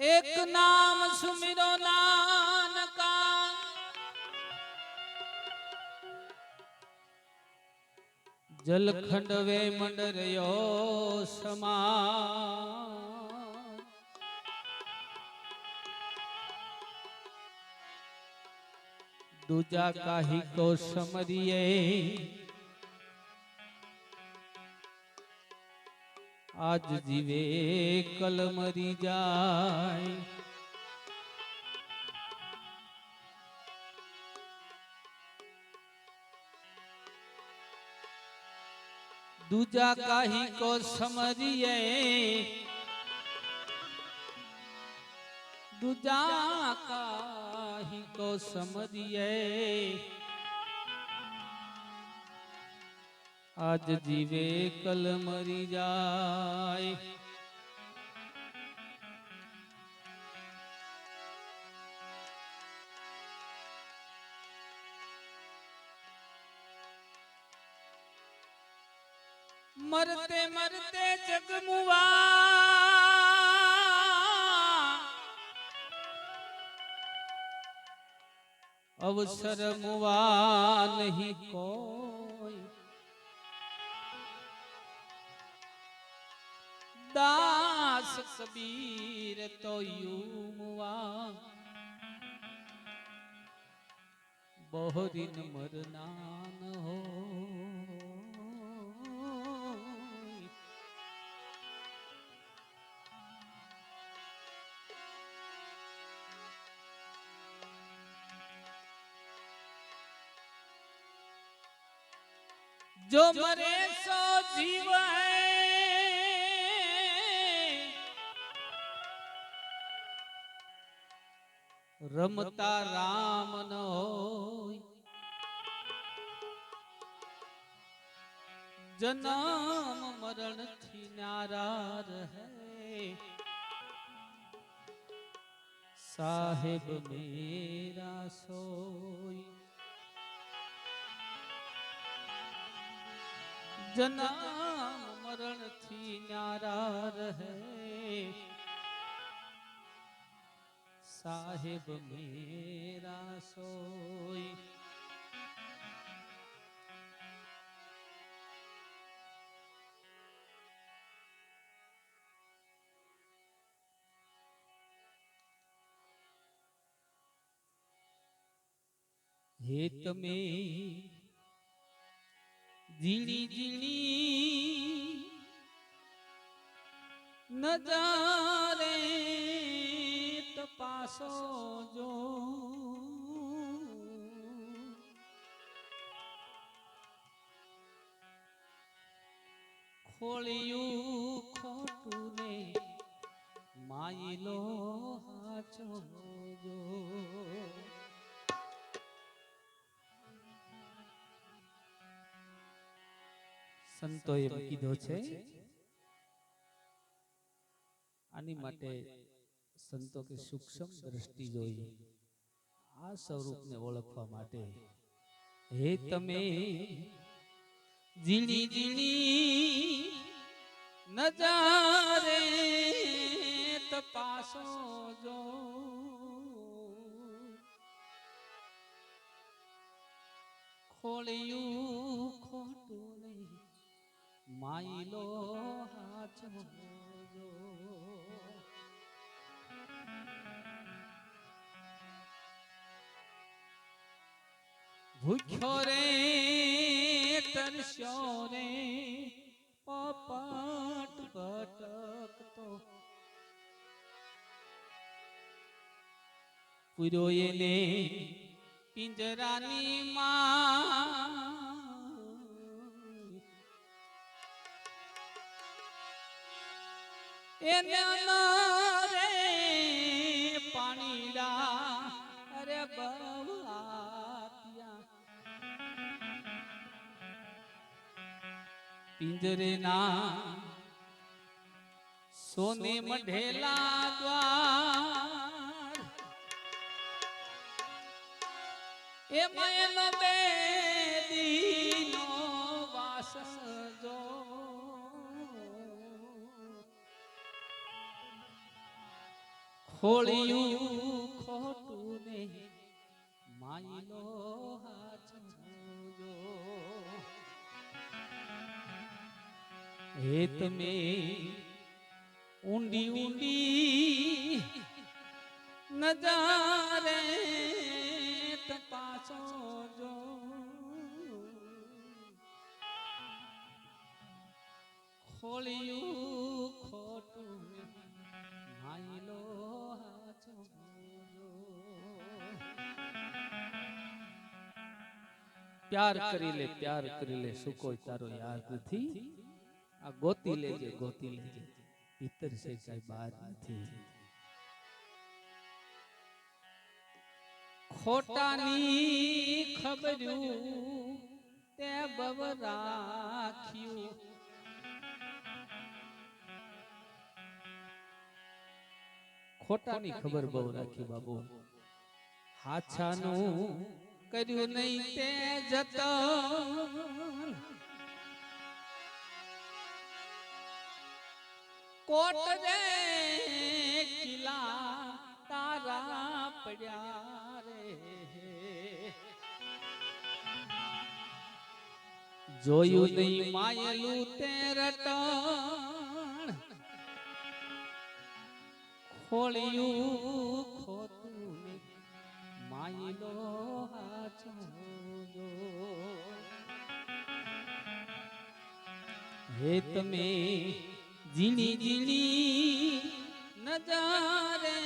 એક નામ સુમિરો નાનકા. જલખંડ વે મંડરયો સમા દૂજા કાહી કો સમરિયે આજ જીવે કલ મરી જાય દૂજા કાહી કો સમરિયે દૂજા કાહી કો સમરિયે આજ જીવે કલ મરી જાય મરતે મરતે જગમુવા અવસર મુવા નહીં કોઈ દાસ કબીર તો યુમવા. બહરીન મરનાન હો. जो રમતા રામ ન હોય. જન્મ મરણથી નારા રહે સાહેબ મેરા સોય. જન્મ મરણથી નારા રહે સાહેબ મેરા સોય. હે તમે ઝીણી ઝીણી નજારે તપાસો જો ખોળિયું ખોટું ને માયલો હાચો જો સંતો એમ કીધો છે. આની માટે સંતો કે સૂક્ષ્મ દ્રષ્ટિ જોઈ. આ સ્વરૂપને ઓળખવા માટે હે તમે ઝીણી ઝીણી નજારે તપાસો જો. ખોળિયું ખોટું નહીં, માયલો હાચો જો ભૂખ્યો રે તરસ્યો રે પપટ ભટકતો. પૂરો એને પિંજરાની માં એને પિંજરે ના સોને મઢેલા દ્વાર. એ એનો બે દીનો વાસ જો ખોળિયું ખોટું ને માયલો હાચજો હે તમે ઊંડી ઊંડી નજારે તપાસો જો ખોળિયું ખોટું માયલો હાચો પ્યાર કરી લે પ્યાર કરી લે શું કોઈ તારો યાદ નથી આ ગોતી લેજે ગોતી લેજે ભીતર છે કઈ બહાર નથી ખોટાની ખબર્યું તે બવ રાખ્યું ખોટાની ખબર બહુ રાખી બાબુ હાછાનું કર્યું નહીં તે જતન કોટ રે કિલા તારા પડ્યા રે જોયું નહીં માયલું તે રટણ. ખોળ્યું ખોતું માયલો હાચો. હે તમે ઝીણી ઝીણી નજારે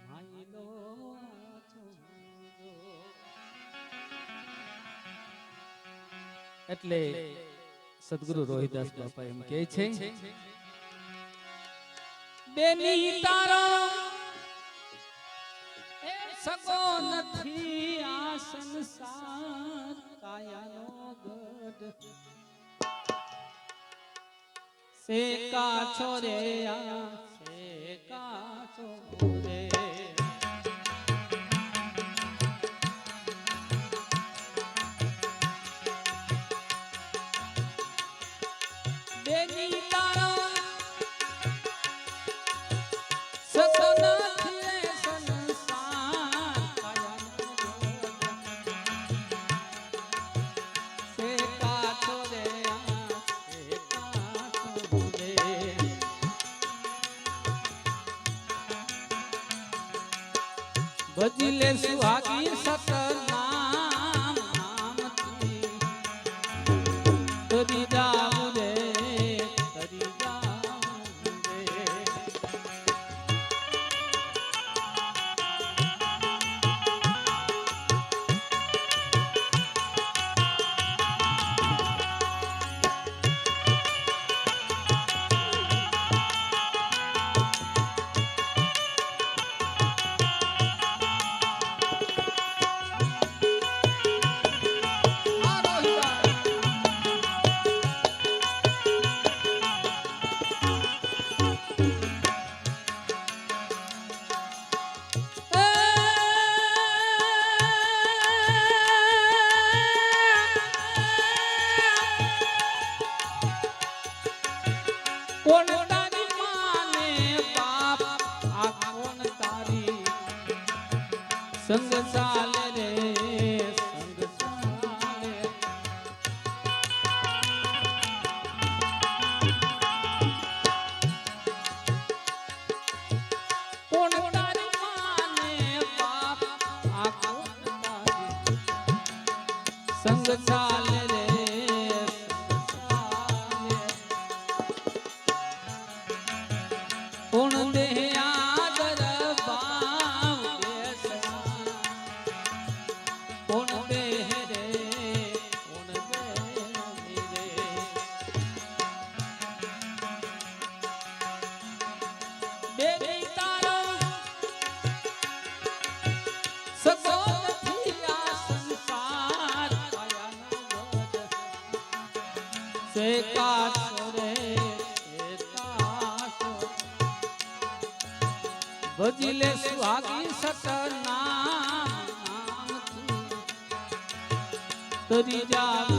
માયલો એટલે સદગુરુ રોહિદાસ બાપા એમ કે છે બેની તારો સગો નથી આ સંસાર કાયાનો ગઢ. સે કાછો આ સે કાછો રે બેની તારો रंग चाल ગઢ. સે કાછો રે સે કાછો ભજી સુહાગી સતનામ તરી જાવ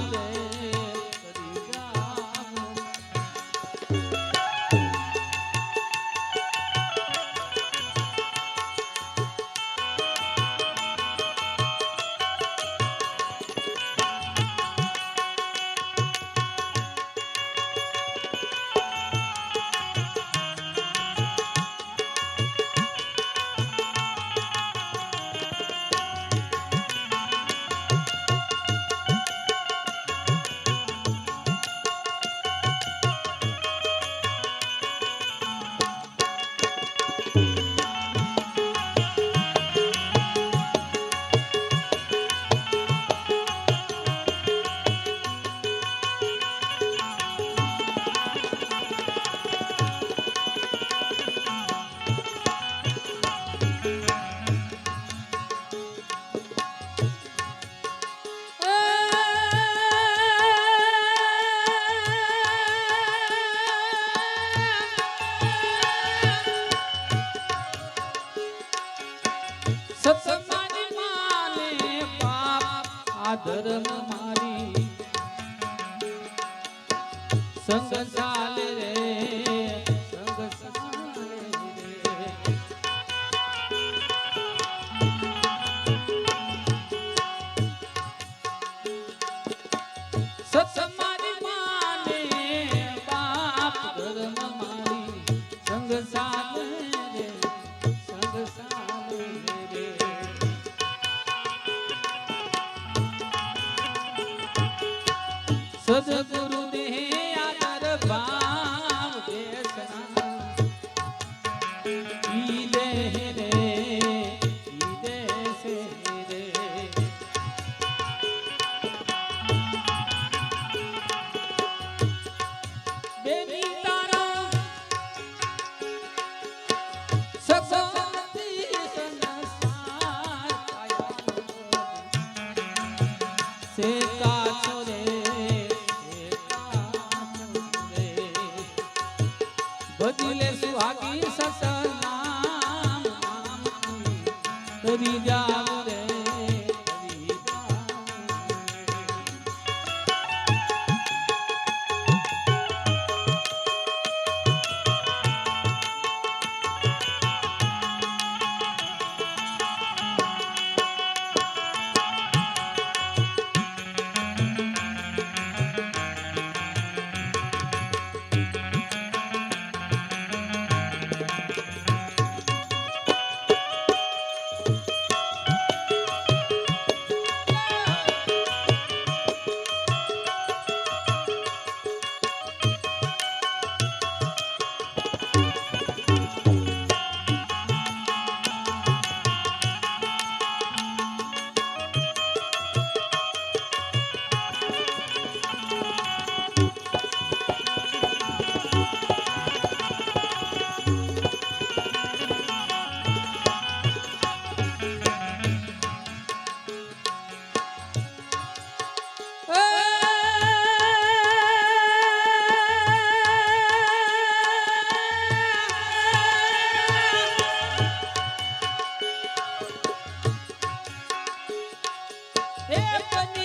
હે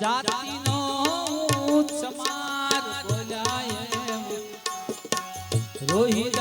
જાતિનો સમાર બોલાય. રોહિત